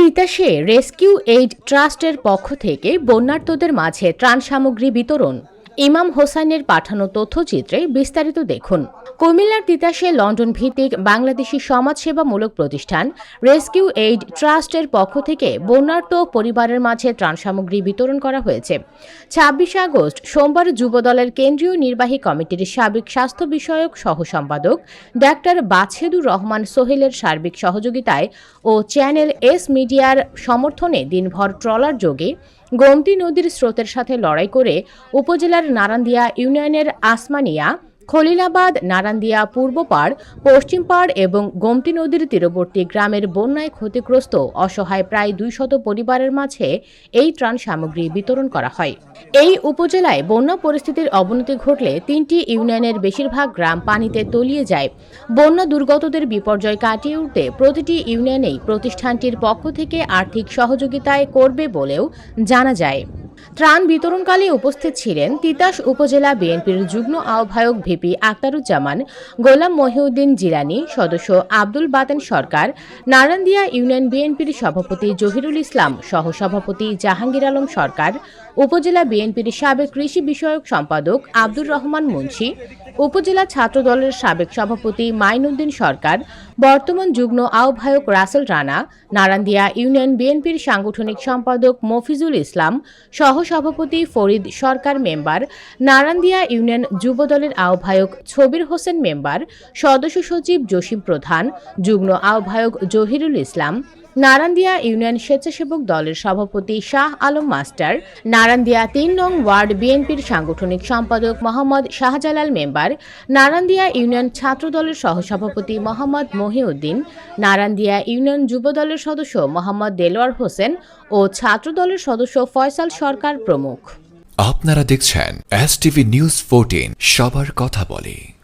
তিতাসে rescue aid ট্রাস্টের পক্ষ থেকে বন্যার্তদের মাঝে ত্রাণ সামগ্রী বিতরণ। ইমাম হোসাইনের পাঠানো তথ্যচিত্রে বিস্তারিত দেখুন। কুমিল্লার তিতাসে লন্ডন ভিত্তিক বাংলাদেশি সমাজসেবামূলক প্রতিষ্ঠান রেস্কিউ এইড ট্রাস্টের পক্ষ থেকে বন্যার্ত পরিবারের মাঝে ত্রাণ সামগ্রী বিতরণ করা হয়েছে। ছাব্বিশে আগস্ট সোমবার যুবদলের কেন্দ্রীয় নির্বাহী কমিটির সাবেক স্বাস্থ্য বিষয়ক সহ সম্পাদক ডাক্তার বাছেদুর রহমান সোহেলের সার্বিক সহযোগিতায় ও চ্যানেল এস মিডিয়ার সমর্থনে দিনভর ট্রলার যোগে গোমতী নদীর স্রোতের সাথে লড়াই করে উপজেলার নারান্দিয়া ইউনিয়নের আসমানিয়া, খলিলাবাদ, নারান্দিয়া পূর্বপাড় পশ্চিমপাড় এবং গোমতী নদীর তীরবর্তী গ্রামের বন্যায় ক্ষতিগ্রস্ত অসহায় প্রায় দুইশত পরিবারের মাঝে এই ত্রাণ সামগ্রী বিতরণ করা হয়। এই উপজেলায় বন্যা পরিস্থিতির অবনতি ঘটলে তিনটি ইউনিয়নের বেশিরভাগ গ্রাম পানিতে তলিয়ে যায়। বন্যা দুর্গতদের বিপর্যয় কাটিয়ে উঠতে প্রতিটি ইউনিয়নেই প্রতিষ্ঠানটির পক্ষ থেকে আর্থিক সহযোগিতায় করবে বলেও জানা যায়। ত্রাণ বিতরণকালে উপস্থিত ছিলেন তিতাস উপজেলা বিএনপির যুগ্ম আহ্বায়ক ভিপি আক্তারুজ্জামান, গোলাম মহিউদ্দিন জিলানি, সদস্য আব্দুল বাতেন সরকার, নারান্দিয়া ইউনিয়ন বিএনপির সভাপতি জহিরুল ইসলাম, সহসভাপতি জাহাঙ্গীর আলম সরকার, উপজেলা বিএনপির সাবেক কৃষি বিষয়ক সম্পাদক আব্দুর রহমান মুন্সি, উপজেলা ছাত্রদলের সাবেক সভাপতি মাইনুদ্দিন সরকার, বর্তমান যুগ্ম আহ্বায়ক রাসেল রানা, নারান্দিয়া ইউনিয়ন বিএনপির সাংগঠনিক সম্পাদক মফিজুল ইসলাম সহসভাপতি ফরিদ সরকার মেম্বার, নারান্দিয়া ইউনিয়ন যুবদলের আহ্বায়ক ছবির হোসেন মেম্বার, সদস্য সচিব জসিম প্রধান, যুগ্ম আহ্বায়ক জহিরুল ইসলাম নারান্দিয়া ইউনিয়ন স্বেচ্ছাসেবক দলের সভাপতি শাহ আলম মাস্টার, নারান্দিয়া তিন নং ওয়ার্ড বিএনপির সাংগঠনিক সম্পাদক মোহাম্মদ শাহজালাল মেম্বার, নারান্দিয়া ইউনিয়ন ছাত্র দলের সহসভাপতি মোহাম্মদ মহিউদ্দিন, নারান্দিয়া ইউনিয়ন যুব দলের সদস্য মোহাম্মদ দেলোয়ার হোসেন ও ছাত্র দলের সদস্য ফয়সাল সরকার প্রমুখ। আপনারা দেখছেন এস টিভি নিউজ ফোরটিন সবার কথা বলে।